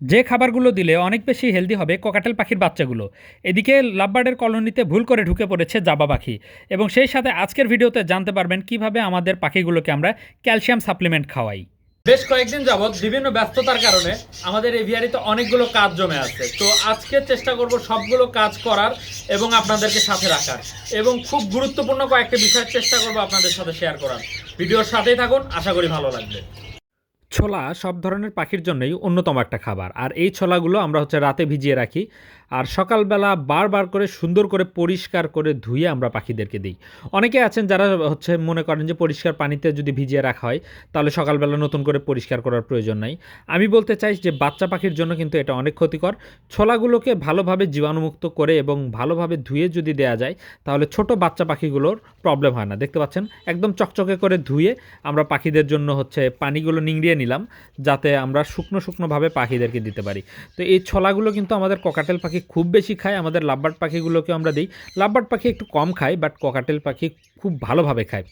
যে খাবারগুলো দিলে অনেক বেশি হেলদি হবে কোকাটেল পাখির বাচ্চাগুলো। এদিকে লাভবার্ডের কলোনিতে ভুল করে ঢুকে পড়েছে জাবা পাখি এবং সেই সাথে আজকের ভিডিওতে জানতে পারবেন কীভাবে আমাদের পাখিগুলোকে আমরা ক্যালসিয়াম সাপ্লিমেন্ট খাওয়াই। বেশ কয়েকদিন যাবৎ বিভিন্ন ব্যস্ততার কারণে আমাদের এভিয়ারিতে অনেকগুলো কাজ জমে আছে। তো আজকে চেষ্টা করব সবগুলো কাজ করার এবং আপনাদেরকে সাথে রাখার এবং খুব গুরুত্বপূর্ণ কয়েকটি বিষয়ের চেষ্টা করব আপনাদের সাথে শেয়ার করার। ভিডিওর সাথেই থাকুন, আশা করি ভালো লাগবে। ছোলা সব ধরনের পাখির জন্যই অন্যতম একটা খাবার। আর এই ছোলাগুলো আমরা হচ্ছে রাতে ভিজিয়ে রাখি। আর সকালবেলা বারবার করে সুন্দর করে পরিষ্কার করে ধুয়ে আমরা পাখিদেরকে দিই। অনেকে আছেন যারা হচ্ছে মনে করেন যে পরিষ্কার পানিতে যদি ভিজিয়ে রাখা হয়, তাহলে সকালবেলা নতুন করে পরিষ্কার করার প্রয়োজন নাই। আমি বলতে চাই যে বাচ্চা পাখির জন্য কিন্তু এটা অনেক ক্ষতিকর। ছোলাগুলোকে ভালোভাবে জীবাণুমুক্ত করে এবং ভালোভাবে ধুয়ে যদি দেওয়া যায়, তাহলে ছোট বাচ্চা পাখিগুলোর প্রবলেম হয় না। দেখতে পাচ্ছেন? একদম চকচকে করে ধুয়ে আমরা পাখিদের জন্য হচ্ছে পানিগুলো নিংড়িয়ে নিলাম, যাতে আমরা শুকনো শুকনোভাবে পাখিদেরকে দিতে পারি। তো এই ছোলাগুলো কিন্তু আমাদের ককাটেল পাখি খুব বেশি খায়, আমাদের লাভবার্ড পাখিগুলোকেও আমরা দিই। লাভবার্ড পাখি একটু কম খায় বাট ককাটেল পাখি খুব ভালোভাবে খায়।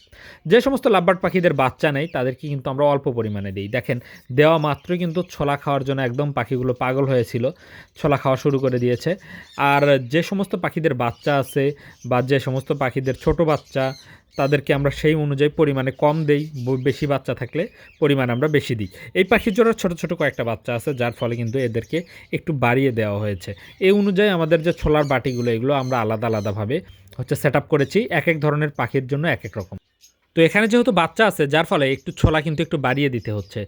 যে সমস্ত লাভবার্ড পাখিদের বাচ্চা নেই, তাদেরকে কিন্তু আমরা অল্প পরিমাণে দিই। দেখেন, দেওয়া মাত্রই কিন্তু ছোলা খাওয়ার জন্য একদম পাখিগুলো পাগল হয়েছিল। ছোলা খাওয়া শুরু করে দিয়েছে। আর যে সমস্ত পাখিদের বাচ্চা আছে বা যে সমস্ত পাখিদের ছোট বাচ্চা তাদেরকে আমরা সেই অনুযায়ী পরিমাণে কম দেই বেশি বাচ্চা থাকলে পরিমাণ আমরা বেশি দিই। এই পাখির জোড়ার ছোট ছোট কয়েকটা বাচ্চা আছে, যার ফলে কিন্তু এদেরকে একটু বাড়িয়ে দেওয়া হয়েছে। এই অনুযায়ী আমাদের যে ছোলার বাটিগুলো, এগুলো আমরা আলাদা আলাদাভাবে হচ্ছে সেট করেছি। এক এক ধরনের পাখির জন্য এক এক রকম। তো এখানে যেহেতু বাচ্চা আছে, যার ফলে একটু ছোলা কিন্তু একটু বাড়িয়ে দিতে হচ্ছে।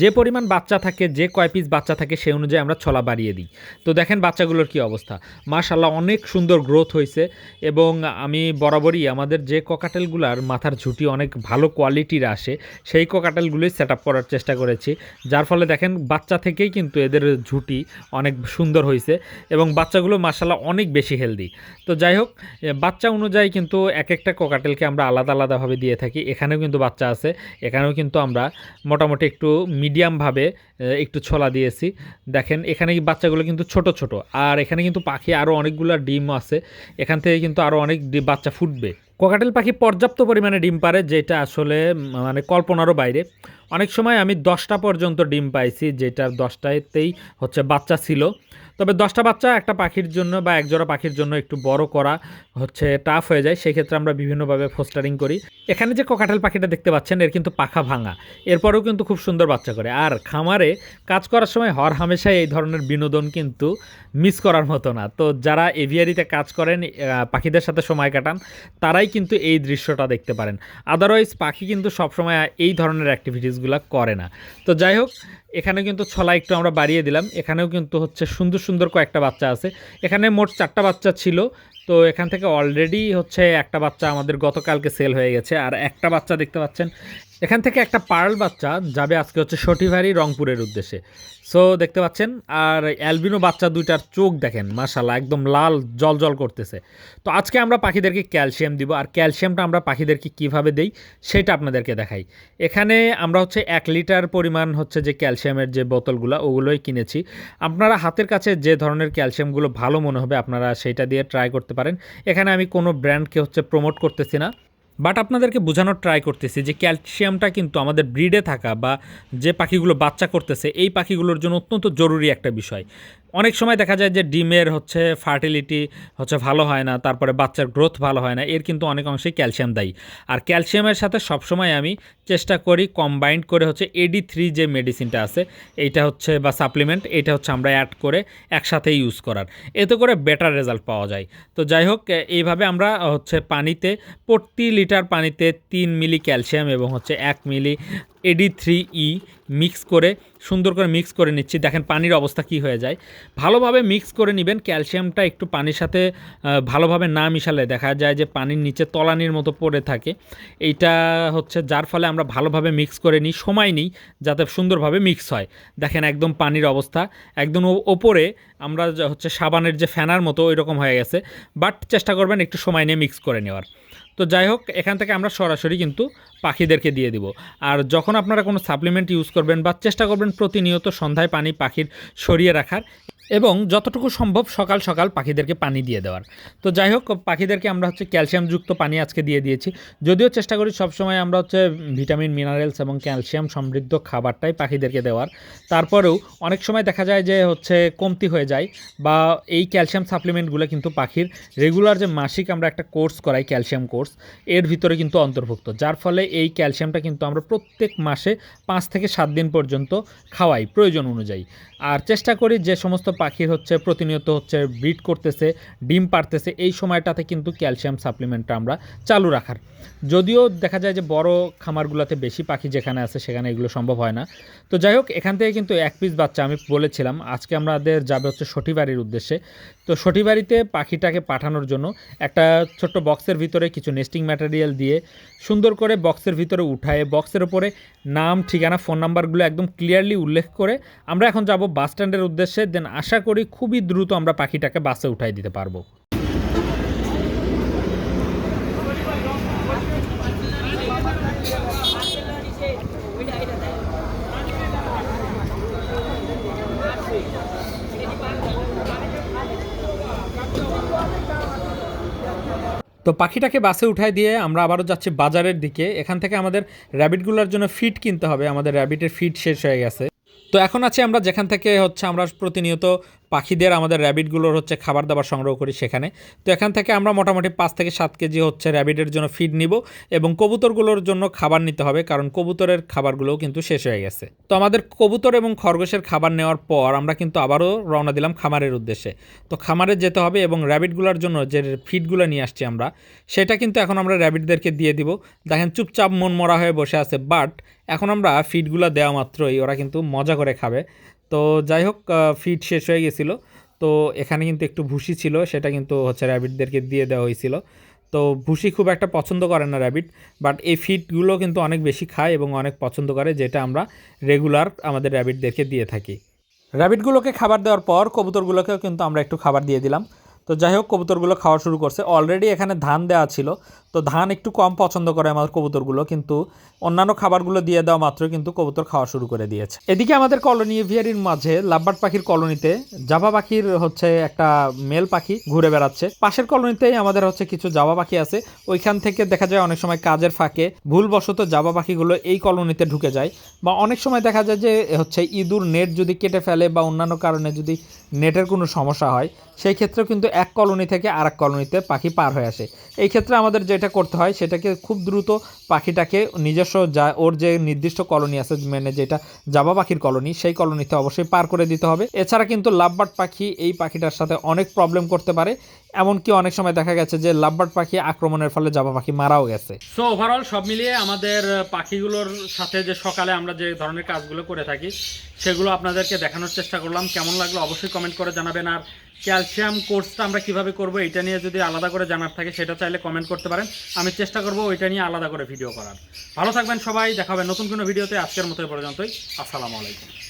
যে পরিমাণ বাচ্চা থাকে, যে কয় পিস বাচ্চা থাকে সেই অনুযায়ী আমরা ছোলা বাড়িয়ে দিই। তো দেখেন বাচ্চাগুলোর কি অবস্থা। মাশাল্লাহ অনেক সুন্দর গ্রোথ হয়েছে এবং আমি বরাবরই আমাদের যে ককাটেলগুলার মাথার ঝুঁটি অনেক ভালো কোয়ালিটির আসে, সেই ককাটেলগুলোই সেট আপ করার চেষ্টা করেছি। যার ফলে দেখেন বাচ্চা থেকেই কিন্তু এদের ঝুঁটি অনেক সুন্দর হয়েছে এবং বাচ্চাগুলো মাশাল্লাহ অনেক বেশি হেলদি তো যাই হোক বাচ্চা অনুযায়ী কিন্তু এক একটা কোকাটেলকে আমরা আলাদা আলাদাভাবে দিয়ে থাকি। এখানেও কিন্তু বাচ্চা আছে, এখানেও কিন্তু আমরা মোটামুটি একটু মিডিয়ামভাবে একটু ছোলা দিয়েছি। দেখেন, এখানে বাচ্চাগুলো কিন্তু ছোট ছোট, আর এখানে কিন্তু পাখি আরও অনেকগুলো ডিম আছে, এখান থেকে কিন্তু আরও অনেক বাচ্চা ফুটবে। কোকাটেল পাখি পর্যাপ্ত পরিমাণে ডিম পারে, যেটা আসলে মানে কল্পনারও বাইরে। অনেক সময় আমি দশটা পর্যন্ত ডিম পাইছি, যেটার দশটাতেই হচ্ছে বাচ্চা ছিল। তবে দশটা বাচ্চা, একটা পাখির জন্য বা একজোড়া পাখির জন্য একটু বড় করা হচ্ছে টাফ হয়ে যায়। সেই ক্ষেত্রে আমরা বিভিন্নভাবে ফোস্টারিং করি। এখানে যে কোকাটেল পাখিটা দেখতে পাচ্ছেন, এর কিন্তু পাখা ভাঙা। এরপরেও কিন্তু খুব সুন্দর বাচ্চা করে। আর খামারে কাজ করার সময় হর হামেশাই এই ধরনের বিনোদন কিন্তু মিস করার মতো না। তো যারা এভিয়ারিতে কাজ করেন পাখিদের সাথে সময় কাটান, তারাই কিন্তু এই দৃশ্যটা দেখতে পারেন। আদারওয়াইজ পাখি কিন্তু সবসময় এই ধরনের অ্যাক্টিভিটিসগুলো করে না। তো যাই হোক এখানে কিন্তু ছলা একটু আমরা বাড়িয়ে দিলাম। এখানেও কিন্তু হচ্ছে সুন্দর সুন্দর কয়েকটা বাচ্চা আছে। এখানে মোট চারটা বাচ্চা ছিল। তো এখান থেকে অলরেডি হচ্ছে একটা বাচ্চা আমাদের গতকালকে সেল হয়ে গেছে। আর একটা বাচ্চা দেখতে পাচ্ছেন এখান থেকে একটা পার্ল বাচ্চা যাবে আজকে হচ্ছে সটিভারি রংপুরের উদ্দেশ্যে। সো দেখতে পাচ্ছেন, আর অ্যালবিনো বাচ্চা দুইটার চোখ দেখেন মাশাল্লাহ একদম লাল জল জল করতেছে। তো আজকে আমরা পাখিদেরকে ক্যালসিয়াম দিব, আর ক্যালসিয়ামটা আমরা পাখিদেরকে কীভাবে দেই সেটা আপনাদেরকে দেখাই। এখানে আমরা হচ্ছে এক লিটার পরিমাণ হচ্ছে যে ক্যালসিয়ামের যে বোতলগুলো, ওগুলোই কিনেছি। আপনারা হাতের কাছে যে ধরনের ক্যালসিয়ামগুলো ভালো মনে হবে, আপনারা সেইটা দিয়ে ট্রাই করতে পারেন। এখানে আমি কোনো ব্র্যান্ডকে হচ্ছে প্রমোট করতেছি না। বাট আপনাদেরকে বোঝানোর ট্রাই করতেছি যে ক্যালসিয়ামটা কিন্তু আমাদের ব্রিডে থাকা বা যে পাখিগুলো বাচ্চা করতেছে, এই পাখিগুলোর জন্য অত্যন্ত জরুরি একটা বিষয়। অনেক সময় দেখা যায় যে ডিমের হচ্ছে ফার্টিলিটি হচ্ছে ভালো হয় না, তারপরে বাচ্চার গ্রোথ ভালো হয় না, এর কিন্তু অনেক অংশেই ক্যালসিয়াম দায়ী। আর ক্যালসিয়ামের সাথে সবসময় আমি চেষ্টা করি কম্বাইন্ড করে হচ্ছে এডি থ্রি যে মেডিসিনটা আছে, এইটা হচ্ছে বা সাপ্লিমেন্ট, এটা হচ্ছে আমরা অ্যাড করে একসাথে ইউজ করার। এতে করে বেটার রেজাল্ট পাওয়া যায়। তো যাই হোক এইভাবে আমরা হচ্ছে পানিতে, প্রতি লিটার পানিতে তিন মিলি ক্যালসিয়াম এবং হচ্ছে এক মিলি এডি থ্রি ই মিক্স করে সুন্দর করে মিক্স করে নিচ্ছি। দেখেন পানির অবস্থা কি হয়ে যায়। ভালোভাবে মিক্স করে নেবেন, ক্যালসিয়ামটা একটু পানির সাথে ভালোভাবে না মিশালে দেখা যায় যে পানির নিচে তলানির মতো পড়ে থাকে। এইটা হচ্ছে যার ফলে আমরা ভালোভাবে মিক্স করে নিই, সময় নিই যাতে সুন্দরভাবে মিক্স হয়। দেখেন একদম পানির অবস্থা। একদম ওপরে আমরা হচ্ছে সাবানের যে ফ্যানার মতো ওই রকম হয়ে গেছে। বাট চেষ্টা করবেন একটু সময় নিয়ে মিক্স করে নেওয়ার। তো যাই হোক, এখান থেকে আমরা সরাসরি কিন্তু পাখিদেরকে দিয়ে দিব। আর যখন আপনারা কোনো সাপ্লিমেন্ট ইউজ করবেন বা চেষ্টা করবেন প্রতিনিয়ত সন্ধ্যায় পানি পাখির সরিয়ে রাখার এবং যতটুকু সম্ভব সকাল সকাল পাখিদেরকে পানি দিয়ে দেওয়ার। তো যাই হোক, পাখিদেরকে আমরা হচ্ছে ক্যালসিয়ামযুক্ত পানি আজকে দিয়ে দিয়েছি। যদিও চেষ্টা করি সবসময় আমরা হচ্ছে ভিটামিন, মিনারেলস এবং ক্যালসিয়াম সমৃদ্ধ খাবারটাই পাখিদেরকে দেওয়ার। তারপরেও অনেক সময় দেখা যায় যে হচ্ছে কমতি হয়ে যায় বা এই ক্যালসিয়াম সাপ্লিমেন্টগুলো কিন্তু পাখির রেগুলার যে মাসিক আমরা একটা কোর্স করাই, ক্যালসিয়াম কোর্স, এর ভিতরে কিন্তু অন্তর্ভুক্ত। যার ফলে এই ক্যালসিয়ামটা কিন্তু আমরা প্রত্যেক মাসে পাঁচ থেকে সাত দিন পর্যন্ত খাওয়াই প্রয়োজন অনুযায়ী। আর চেষ্টা করি যে সমস্ত পাখির হচ্ছে, প্রতিনিয়ত হচ্ছে ব্রিড করতেছে, ডিম পারতেছে এই সময়টাতে কিন্তু ক্যালসিয়াম সাপ্লিমেন্টটা আমরা চালু রাখার। যদিও দেখা যায় যে বড় খামারগুলোতে বেশি পাখি যেখানে আছে, সেখানে এগুলো সম্ভব হয় না। তো যাই হোক, এখান থেকে কিন্তু এক পিস বাচ্চা আমি বলেছিলাম, আজকে আমাদের যাবে হচ্ছে সঠিবাড়ির উদ্দেশ্যে। তো সঠিবাড়িতে পাখিটাকে পাঠানোর জন্য একটা ছোট্ট বক্সের ভিতরে কিছু নেস্টিং ম্যাটেরিয়াল দিয়ে সুন্দর করে বক্সের ভিতরে উঠায়, বক্সের উপরে নাম, ঠিকানা ফোন নাম্বারগুলো একদম ক্লিয়ারলি উল্লেখ করে আমরা এখন যাব বাস স্ট্যান্ডের উদ্দেশ্যে দেন আশা করি খুবই দ্রুত আমরা পাখিটাকে বাসে উঠাই দিতে পারব। তো পাখিটাকে বাসে উঠাই দিয়ে আমরা আবারও যাচ্ছি বাজারের দিকে। এখান থেকে আমাদের র্যাবিটগুলোর জন্য ফিট কিনতে হবে। আমাদের র্যাবিটের ফিট শেষ হয়ে গেছে। তো এখন আছে আমরা যেখান থেকে হচ্ছে আমরা প্রতিনিয়ত পাখিদের আমাদের র্যাবিটগুলোর হচ্ছে খাবার দাবার সংগ্রহ করি সেখানে। তো এখান থেকে আমরা মোটামুটি পাঁচ থেকে সাত কেজি হচ্ছে র্যাবিটের জন্য ফিড নিব এবং কবুতরগুলোর জন্য খাবার নিতে হবে কারণ কবুতরের খাবারগুলোও কিন্তু শেষ হয়ে গেছে। তো আমাদের কবুতর এবং খরগোশের খাবার নেওয়ার পর আমরা কিন্তু আবারও রওনা দিলাম খামারের উদ্দেশ্যে। তো খামারে যেতে হবে এবং র্যাবিটগুলোর জন্য যে ফিডগুলো নিয়ে আসছি আমরা, সেটা কিন্তু এখন আমরা র্যাবিটদেরকে দিয়ে দিব। দেখেন চুপচাপ মন মরা হয়ে বসে আছে বাট এখন আমরা ফিডগুলো দেওয়া মাত্রই ওরা কিন্তু মজা করে খাবে। তো যাই হোক ফিড শেষ হয়ে গেছিল। তো এখানে কিন্তু একটু ভুসি ছিল, সেটা কিন্তু হচ্ছে র্যাবিটদেরকে দিয়ে দেওয়া হয়েছিল। তো ভুসি খুব একটা পছন্দ করে না র্যাবিট বাট এই ফিডগুলো কিন্তু অনেক বেশি খায় এবং অনেক পছন্দ করে, যেটা আমরা রেগুলার আমাদের র্যাবিটদেরকে দিয়ে থাকি। র্যাবিটগুলোকে খাবার দেওয়ার পর কবুতরগুলোকেও কিন্তু আমরা একটু খাবার দিয়ে দিলাম। তো যাই হোক, কবুতরগুলো খাওয়া শুরু করছে। অলরেডি এখানে ধান দেওয়া ছিল। তো ধান একটু কম পছন্দ করে আমার কবুতরগুলো, কিন্তু অন্যান্য খাবারগুলো দিয়ে দেওয়া মাত্র কিন্তু কবুতর খাওয়া শুরু করে দিয়েছে। এদিকে আমাদের কলোনি ভিয়ারির মাঝে লাভবার্ড পাখির কলোনিতে জাভা পাখির হচ্ছে একটা মেল পাখি ঘুরে বেড়াচ্ছে। পাশের কলোনিতেই আমাদের হচ্ছে কিছু জাভা পাখি আছে। ওইখান থেকে দেখা যায় অনেক সময় কাজের ফাঁকে ভুলবশত জাভা পাখিগুলো এই কলোনিতে ঢুকে যায় বা অনেক সময় দেখা যায় যে হচ্ছে ইঁদুর নেট যদি কেটে ফেলে বা অন্যান্য কারণে যদি নেটের কোনো সমস্যা হয়, সেই ক্ষেত্রেও কিন্তু এক কলোনি থেকে আর এক কলোনিতে পাখি পার হয়ে আসে। এই ক্ষেত্রে আমাদের যেটা করতে হয়, সেটাকে খুব দ্রুত পাখিটাকে নিজস্ব যা, ওর যে নির্দিষ্ট কলোনি আছে মানে যেটা জাবা পাখির কলোনি, সেই কলোনিতে অবশ্যই পার করে দিতে হবে। এছাড়া কিন্তু লাভবার্ড পাখি এই পাখিটার সাথে অনেক প্রবলেম করতে পারে। এমনকি অনেক সময় দেখা গেছে যে লাভবার্ড পাখি আক্রমণের ফলে জাবা পাখি মারাও গেছে। সো ওভারঅল সব মিলিয়ে আমাদের পাখিগুলোর সাথে যে সকালে আমরা যে ধরনের কাজগুলো করে থাকি সেগুলো আপনাদেরকে দেখানোর চেষ্টা করলাম। কেমন লাগল অবশ্যই কমেন্ট করে জানাবেন। আর ক্যালসিয়াম কোর্সটা আমরা কীভাবে করব এটা নিয়ে যদি আলাদা করে জানার থাকে, সেটা চাইলে কমেন্ট করতে পারেন। আমি চেষ্টা করব ওইটা নিয়ে আলাদা করে ভিডিও করার। ভালো থাকবেন সবাই দেখাবেন নতুন কোনো ভিডিওতে আজকের মতো পর্যন্তই। আসসালামু আলাইকুম।